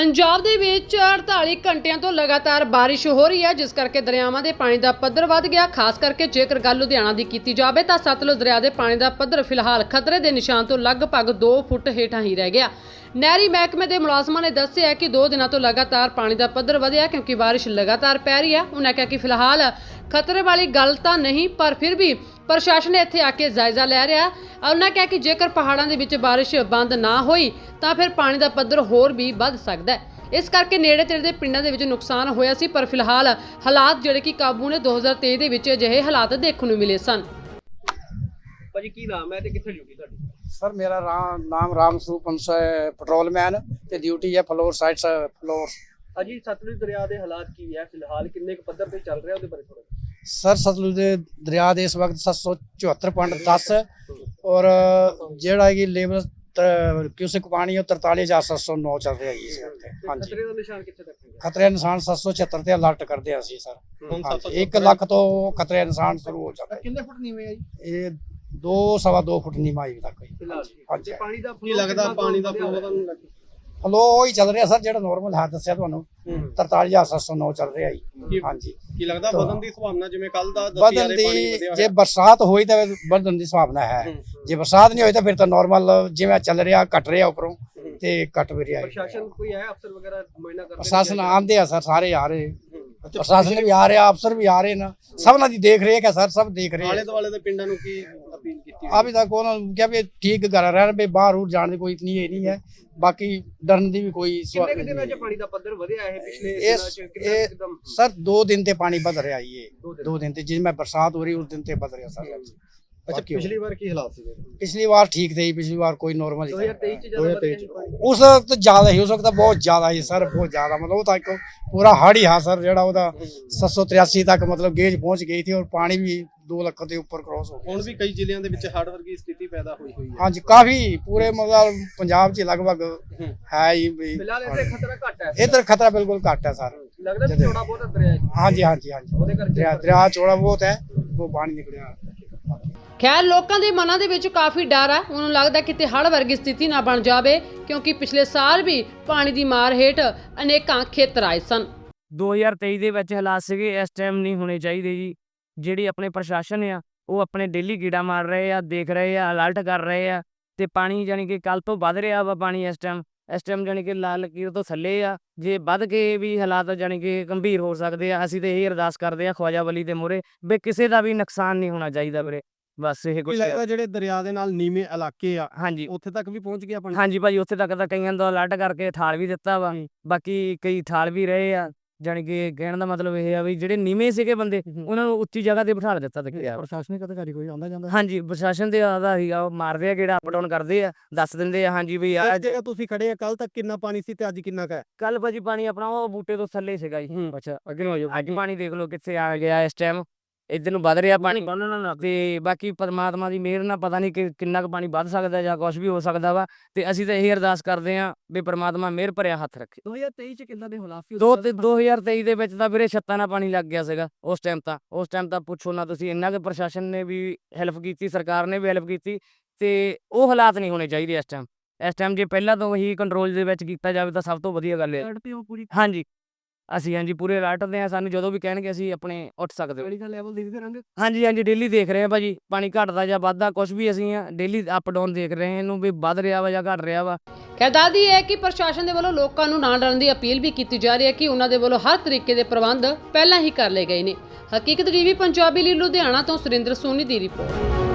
ਪੰਜਾਬ ਦੇ ਵਿੱਚ 48 ਘੰਟਿਆਂ ਤੋਂ ਲਗਾਤਾਰ ਬਾਰਿਸ਼ ਹੋ ਰਹੀ ਹੈ, ਜਿਸ ਕਰਕੇ ਦਰਿਆਵਾਂ ਦੇ ਪਾਣੀ ਦਾ ਪੱਧਰ ਵੱਧ ਗਿਆ। ਖਾਸ ਕਰਕੇ ਜੇਕਰ ਗੱਲ ਲੁਧਿਆਣਾ ਦੀ ਕੀਤੀ ਜਾਵੇ ਤਾਂ ਸਤਲੁਜ ਦਰਿਆ ਦੇ ਪਾਣੀ ਦਾ ਪੱਧਰ ਫਿਲਹਾਲ ਖਤਰੇ ਦੇ ਨਿਸ਼ਾਨ ਤੋਂ ਲਗਭਗ 2 ਫੁੱਟ ਹੇਠਾਂ ਹੀ ਰਹਿ ਗਿਆ। ਨਹਿਰੀ ਮਹਿਕਮੇ ਦੇ ਮੁਲਾਜ਼ਮਾਂ ਨੇ ਦੱਸਿਆ ਕਿ 2 ਦਿਨਾਂ ਤੋਂ ਲਗਾਤਾਰ ਪਾਣੀ ਦਾ ਪੱਧਰ ਵਧਿਆ ਕਿਉਂਕਿ ਬਾਰਿਸ਼ ਲਗਾਤਾਰ ਪੈ ਰਹੀ ਹੈ। ਉਹਨਾਂ ਕਿਹਾ ਕਿ ਫਿਲਹਾਲ ਖਤਰੇ ਵਾਲੀ ਗੱਲ ਤਾਂ ਨਹੀਂ ਪਰ ਫਿਰ ਵੀ ਪ੍ਰਸ਼ਾਸਨ ਇੱਥੇ ਆ ਕੇ ਜਾਇਜ਼ਾ ਲੈ ਰਿਹਾ। ਉਹਨਾਂ ਕਿਹਾ ਕਿ ਜੇਕਰ ਪਹਾੜਾਂ ਦੇ ਵਿੱਚ ਬਾਰਿਸ਼ ਬੰਦ ਨਾ ਹੋਈ ਤਾਂ ਫਿਰ ਪਾਣੀ ਦਾ ਪੱਧਰ ਹੋਰ ਵੀ ਵੱਧ ਸਕਦਾ ਹੈ। ਇਸ ਕਰਕੇ ਨੇੜੇ ਤੇੜੇ ਦੇ ਪਿੰਡਾਂ ਦੇ ਵਿੱਚ ਨੁਕਸਾਨ ਹੋਇਆ ਸੀ ਪਰ ਫਿਲਹਾਲ ਹਾਲਾਤ ਜਿਹੜੇ ਕਿ ਕਾਬੂ ਨੇ 2023 ਦੇ ਵਿੱਚ ਅਜਿਹੇ ਹਾਲਾਤ ਦੇਖਣ ਨੂੰ ਮਿਲੇ ਸਨ। ਭਾਜੀ ਕੀ ਨਾਮ ਹੈ ਤੇ ਕਿੱਥੇ ਡਿਊਟੀ ਤੁਹਾਡੀ? ਸਰ ਮੇਰਾ ਰਾਮ ਨਾਮ ਰਾਮ ਸਰੂਪ ਹੰਸ ਹੈ ਪੈਟਰੋਲਮੈਨ ਤੇ ਡਿਊਟੀ ਹੈ ਫਲੋਰ ਸਾਈਡ ਫਲੋਰ। ਅਜੀ ਸਤਲੁਜ ਦਰਿਆ ਦੇ ਹਾਲਾਤ ਕੀ ਹੈ? ਫਿਲਹਾਲ ਕਿੰਨੇ ਕੁ ਪੱਧਰ ਤੇ ਚੱਲ ਰਿਹਾ ਉਹਦੇ ਬਾਰੇ ਥੋੜਾ ਸਰ ਸਤਲੁਜ ਦੇ ਦਰਿਆ ਦੇ ਇਸ ਵਕਤ 774.10 ਔਰ ਜਿਹੜਾ ਕਿ ਲੇਵਲ ਕਿਊਸਿਕ ਪਾਣੀ ਉਹ 43709 ਚੱਲ ਰਿਹਾ ਜੀ ਇਸ ਵਕਤ ਹਾਂਜੀ। ਖਤਰੇ ਦਾ ਨਿਸ਼ਾਨ ਕਿੱਥੇ ਤੱਕ ਹੈ ਖਤਰੇ ਦਾ ਨਿਸ਼ਾਨ 776 ਤੇ ਅਲਰਟ ਕਰਦੇ ਹਾਂ ਅਸੀਂ ਸਰ। ਹਾਂਜੀ 1 ਲੱਖ ਤੋਂ ਖਤਰੇ ਦਾ ਨਿਸ਼ਾਨ ਸ਼ੁਰੂ ਹੋ ਜਾਂਦਾ ਹੈ। ਕਿੰਨੇ ਫੁੱਟ ਨੀਵੇਂ ਹੈ ਜੀ? ਇਹ 2 ਸਵਾ 2 ਫੁੱਟ ਨੀਵਾਂ ਹੀ ਤੱਕ ਜੀ। ਫਿਲਹਾਲ। ਹਾਂਜੀ ਪਾਣੀ ਦਾ ਕੀ ਲੱਗਦਾ ਪਾਣੀ ਦਾ ਫਲੋ ਤੁਹਾਨੂੰ ਲੱਗ ਫਲੋ ਹੀ ਚੱਲ ਰਿਹਾ ਸਰ ਜਿਹੜਾ ਨਾਰਮਲ ਹੈ ਦੱਸਿਆ ਤੁਹਾਨੂੰ। 43709 ਚੱਲ ਰਿਹਾ ਜੀ। ਹਾਂਜੀ। ਕੀ ਲੱਗਦਾ ਵਧਣ ਦੀ ਸੰਭਾਵਨਾ ਜਿਵੇਂ ਕੱਲ ਦਾ ਵਧਣ ਦੀ ਜੇ ਬਰਸਾਤ ਹੋਈ ਤਾਂ ਵਧਣ ਦੀ ਸੰਭਾਵਨਾ ਹੈ। ਜੇ ਬਰਸਾਤ ਨਹੀਂ ਹੋਈ ਤਾਂ ਫਿਰ ਤਾਂ ਨਾਰਮਲ ਜਿਵੇਂ ਚੱਲ ਰਿਹਾ ਘਟ ਰਿਹਾ ਉੱਪਰੋਂ ਤੇ ਘਟ ਵੀ ਰਿਹਾ। ਪ੍ਰਸ਼ਾਸਨ ਕੋਈ ਹੈ ਅਫਸਰ ਵਗੈਰਾ ਮੁਆਇਨਾ ਕਰਦੇ ਪ੍ਰਸ਼ਾਸਨ ਆਂਦੇ ਆ ਸਰ ਸਾਰੇ ਆ ਰਹੇ। ਪ੍ਰਸ਼ਾਸਨ ਵੀ ਆ ਰਿਹਾ ਅਫਸਰ ਵੀ ਆ ਰਹੇ ਨਾ। ਸਭਨਾਂ ਦੀ ਦੇਖ ਰੇਖ ਹੈ ਸਰ ਸਭ ਦੇਖ ਰਹੇ ਆਲੇ ਦੁਆਲੇ ਦੇ ਪਿੰਡਾਂ ਨੂੰ ਕੀ ਅਪੀਲ ਕੀਤੀ ਆ ਵੀ ਤੱਕ ਉਹਨਾਂ ਨੂੰ ਕਿਹਾ ਵੀ ਠੀਕ ਘਰ ਰਹਿਣ ਵੀ ਬਾਹਰ ਉਰ ਜਾਣ ਦੀ ਕੋਈ ਇਤਨੀ ਇਹ ਨਹੀਂ ਹੈ। ਬਾਕੀ ਡਰਨ ਦੀ ਵੀ ਕੋਈ ਕਿੰਨੇ ਦਿਨਾਂ 'ਚ ਪਾਣੀ ਦਾ ਪੱਧਰ ਵਧਿਆ ਹੈ ਪਿਛਲੇ ਇਹ ਸਰ 2 ਦਿਨ ਤੇ ਪਾਣੀ ਵੱਧ ਰਿਹਾ ਜੀ ਇਹ। ਦੋ ਦਿਨ। ਦੋ ਦਿਨ ਤੇ ਜਿਵੇਂ ਬਰਸਾਤ ਹੋ ਰਹੀ ਉਸ ਦਿਨ ਤੇ ਵੱਧ ਰਿਹਾ ਸਰ ਅੱਛਾ ਬਾਕੀ ਪਿਛਲੀ ਵਾਰ ਕੀ ਹਾਲਾਤ ਸੀ ਪਿਛਲੀ ਵਾਰ ਠੀਕ ਥੇ ਪਿਛਲੀ ਵਾਰ ਕੋਈ ਨਾਰਮਲ ਹੀ 2023 'ਚ ਜ਼ਿਆਦਾ ਪਾਣੀ ਉਸ ਵਕਤ ਜ਼ਿਆਦਾ ਹੀ ਵਕਤ ਤਾਂ ਬਹੁਤ ਜ਼ਿਆਦਾ ਹੀ ਸਰ ਬਹੁਤ ਜ਼ਿਆਦਾ। ਮਤਲਬ ਉਹ ਤਾਂ ਇੱਕ ਪੂਰਾ ਹੜ ਹੀ ਸਰ ਜਿਹੜਾ ਉਹਦਾ 783 ਤੱਕ ਮਤਲਬ ਗੇਜ ਪਹੁੰਚ ਗਈ ਸੀ ਔਰ ਪਾਣੀ ਵੀ 2 ਲੱਖ ਦੇ ਉੱਪਰ ਕ੍ਰੋਸ ਹੋ ਗਿਆ ਹੁਣ ਵੀ ਕਈ ਜ਼ਿਲ੍ਹਿਆਂ ਦੇ ਵਿੱਚ ਹੜ੍ਹ ਵਰਗੀ ਸਥਿਤੀ ਪੈਦਾ ਹੋਈ ਹੋਈ ਹੈ। ਹਾਂਜੀ ਕਾਫੀ ਪੂਰੇ ਮਤਲਬ ਪੰਜਾਬ 'ਚ ਲਗਭਗ ਹੈ। ਹੀ ਵੀ ਫਿਲਹਾਲ ਇੱਥੇ ਖਤਰਾ ਘੱਟ ਹੈ। ਇਧਰ ਖਤਰਾ ਬਿਲਕੁਲ ਘੱਟ ਹੈ ਸਰ ਲੱਗਦਾ ਵੀ ਥੋੜਾ ਬਹੁਤ ਦਰਿਆ ਹੈ ਹਾਂਜੀ ਹਾਂਜੀ ਹਾਂਜੀ। ਉਹਦੇ ਕਰਕੇ ਦਰਿਆ ਦਰਿਆ ਚੌੜਾ ਬਹੁਤ ਹੈ ਉਹ ਪਾਣੀ ਨਿਕਲਿਆ। ਖੈਰ, ਲੋਕਾਂ ਦੇ ਮਨਾਂ ਦੇ ਵਿੱਚ ਕਾਫੀ ਡਰ ਆ। ਉਹਨਾਂ ਨੂੰ ਲੱਗਦਾ ਕਿ ਤੇ ਵਰਗੀ ਸਥਿਤੀ ਨਾ ਬਣ ਜਾਵੇ, ਕਿਉਂਕਿ ਪਿਛਲੇ ਸਾਲ ਵੀ ਪਾਣੀ ਦੀ ਮਾਰ ਹੇਠ ਅਨੇਕਾਂ ਖੇਤਰ ਆਏ ਸਨ। 2023 ਦੇ ਵਿੱਚ ਹਾਲਾਤ ਸੀਗੇ, ਇਸ ਟਾਈਮ ਨਹੀਂ ਹੋਣੇ ਚਾਹੀਦੇ ਜੀ। ਜਿਹੜੀ ਆਪਣੇ ਪ੍ਰਸ਼ਾਸਨ ਆ, ਉਹ ਆਪਣੇ ਡੇਲੀ ਕੀੜਾ ਮਾਰ ਰਹੇ ਆ, ਦੇਖ ਰਹੇ ਆ ਅਲਰਟ ਕਰ ਰਹੇ ਆ। ਤੇ ਪਾਣੀ ਜਾਨੀ ਕਿ ਕੱਲ ਤੋਂ ਵੱਧ ਰਿਹਾ ਵਾ ਪਾਣੀ ਇਸ ਟਾਈਮ ਇਸ ਟਾਈਮ ਜਾਨੀ ਕਿ ਲਾਲ ਲਕੀਰ ਤੋਂ ਥੱਲੇ ਆ। ਜੇ ਵੱਧ ਕੇ ਵੀ ਹਾਲਾਤ ਜਾਨੀ ਕਿ ਗੰਭੀਰ ਹੋ ਸਕਦੇ ਆ, ਅਸੀਂ ਤੇ ਇਹ ਅਰਦਾਸ ਕਰਦੇ ਆ ਖਵਾਜਾ ਵਲੀ ਦੇ ਮੂਹਰੇ, ਵੀ ਕਿਸੇ ਦਾ ਵੀ ਨੁਕਸਾਨ ਨਹੀਂ ਹੋਣਾ ਚਾਹੀਦਾ ਵੀਰੇ। ਬਸ ਇਹ ਕੁਝ ਲੱਗਦਾ ਜਿਹੜੇ ਦਰਿਆ ਦੇ ਨਾਲ ਨੀਵੇਂ ਇਲਾਕੇ ਆ ਹਾਂਜੀ। ਉੱਥੇ ਤੱਕ ਵੀ ਪਹੁੰਚ ਗਿਆ ਪਾਣੀ ਹਾਂਜੀ ਭਾਜੀ ਉੱਥੇ ਤੱਕ ਤਾਂ ਕਈਆਂ ਦਾ ਅਲਰਟ ਕਰਕੇ ਥਾਲ ਵੀ ਦਿੱਤਾ ਵਾ। ਬਾਕੀ ਕਈ ਥਾਲ ਵੀ ਰਹੇ ਆ ਜਾਣੀ ਕਿ ਕਹਿਣ ਦਾ ਮਤਲਬ ਇਹ ਆ ਵੀ ਜਿਹੜੇ ਨੀਵੇਂ ਸੀਗੇ ਬੰਦੇ ਉਹਨਾਂ ਨੂੰ ਉੱਚੀ ਜਗ੍ਹਾ ਤੇ ਬਿਠਾ ਦਿੱਤਾ ਤੇ ਗਿਆ। ਪ੍ਰਸ਼ਾਸਨਿਕ ਅਧਿਕਾਰੀ ਕੋਈ ਆਉਂਦਾ ਜਾਂਦਾ? ਹਾਂਜੀ ਪ੍ਰਸ਼ਾਸਨ ਦੇ ਆਦਾ ਸੀਗਾ ਉਹ ਮਾਰਦੇ ਆ ਕਿਹੜਾ ਅਪ ਡਾਊਨ ਕਰਦੇ ਆ ਦੱਸ ਦਿੰਦੇ ਆ ਹਾਂਜੀ ਵੀ ਆ ਜਗ੍ਹਾ ਤੁਸੀਂ ਖੜੇ ਆ ਕੱਲ ਤੱਕ ਕਿੰਨਾ ਪਾਣੀ ਸੀ ਤੇ ਅੱਜ ਕਿੰਨਾ ਕੁ ਹੈ? ਕੱਲ ਭਾਜੀ ਪਾਣੀ ਆਪਣਾ ਉਹ ਬੂਟੇ ਤੋਂ ਥੱਲੇ ਸੀਗਾ ਜੀ ਅੱਛਾ ਅੱਗੇ ਨੂੰ ਆ ਜਾਓ। ਅੱਜ ਪਾਣੀ ਦੇਖ ਲਓ ਕਿੱਥੇ ਆ ਗਿਆ ਇਸ ਟਾਈਮ ਇੱਧਰ ਨੂੰ ਵੱਧ ਰਿਹਾ ਪਾਣੀ ਤੇ ਬਾਕੀ ਪਰਮਾਤਮਾ ਦੀ ਮਿਹਰ ਨਾਲ ਪਤਾ ਨਹੀਂ ਕਿ ਕਿੰਨਾ ਕੁ ਪਾਣੀ ਵੱਧ ਸਕਦਾ ਜਾਂ ਕੁਝ ਵੀ ਹੋ ਸਕਦਾ ਵਾ। ਤੇ ਅਸੀਂ ਤਾਂ ਇਹ ਅਰਦਾਸ ਕਰਦੇ ਆ ਵੀ ਪਰਮਾਤਮਾ ਮਿਹਰ ਭਰਿਆ ਹੱਥ ਰੱਖੇ। 2023 ਚ ਕਿੰਨਾ ਦੇ ਹਾਲਾਤ ਸੀ ਦੋ ਤੇ 2023 ਦੇ ਵਿੱਚ ਤਾਂ ਵੀਰੇ ਛੱਤਾਂ ਨਾਲ ਪਾਣੀ ਲੱਗ ਗਿਆ ਸੀਗਾ ਉਸ ਟਾਈਮ ਤਾਂ। ਉਸ ਟਾਈਮ ਤਾਂ ਪੁੱਛੋ ਨਾ ਤੁਸੀਂ ਇੰਨਾ ਕਿ ਪ੍ਰਸ਼ਾਸਨ ਨੇ ਵੀ ਹੈਲਪ ਕੀਤੀ ਸਰਕਾਰ ਨੇ ਵੀ ਹੈਲਪ ਕੀਤੀ। ਤੇ ਉਹ ਹਾਲਾਤ ਨਹੀਂ ਹੋਣੇ ਚਾਹੀਦੇ ਇਸ ਟਾਈਮ ਇਸ ਟਾਈਮ ਜੇ ਪਹਿਲਾਂ ਤੋਂ ਹੀ ਕੰਟਰੋਲ ਦੇ ਵਿੱਚ ਕੀਤਾ ਜਾਵੇ ਤਾਂ ਸਭ ਤੋਂ ਵਧੀਆ ਗੱਲ ਹੈ ਹਾਂਜੀ। ਅਸੀਂ ਹਾਂਜੀ ਪੂਰੇ ਅਲਰਟ ਦੇ ਆ ਸਾਨੂੰ ਜਦੋਂ ਵੀ ਕਹਿਣਗੇ ਅਸੀਂ ਆਪਣੇ ਉੱਠ ਸਕਦੇ ਹਾਂ। ਦਾ ਲੈਵਲ ਦੇਖਦੇ ਰਹਾਂਗੇ ਹਾਂਜੀ ਹਾਂਜੀ ਡੇਲੀ ਦੇਖ ਰਹੇ ਆ ਭਾਜੀ ਪਾਣੀ ਘਟਦਾ ਜਾਂ ਵੱਧਦਾ ਕੁਝ ਵੀ ਅਸੀਂ ਆ ਡੇਲੀ ਅਪ ਡਾਊਨ ਦੇਖ ਰਹੇ ਹਾਂ ਇਹਨੂੰ ਵੀ ਵੱਧ ਰਿਹਾ ਵਾ ਜਾਂ ਘਟ ਰਿਹਾ ਵਾ। ਖੈਰ ਦੱਸਦੀ ਹੈ ਕਿ ਪ੍ਰਸ਼ਾਸਨ ਦੇ ਵੱਲੋਂ ਲੋਕਾਂ ਨੂੰ ਨਾ ਡਰਨ ਦੀ ਅਪੀਲ ਵੀ ਕੀਤੀ ਜਾ ਰਹੀ ਹੈ ਕਿ ਉਹਨਾਂ ਦੇ ਵੱਲੋਂ ਹਰ ਤਰੀਕੇ ਦੇ ਪ੍ਰਬੰਧ ਪਹਿਲਾਂ ਹੀ ਕਰ ਲਏ ਗਏ ਨੇ। ਹਕੀਕਤ ਟੀਵੀ ਪੰਜਾਬੀ ਲਈ ਲੁਧਿਆਣਾ ਤੋਂ ਸੁਰਿੰਦਰ ਸੋਨੀ ਦੀ ਰਿਪੋਰਟ।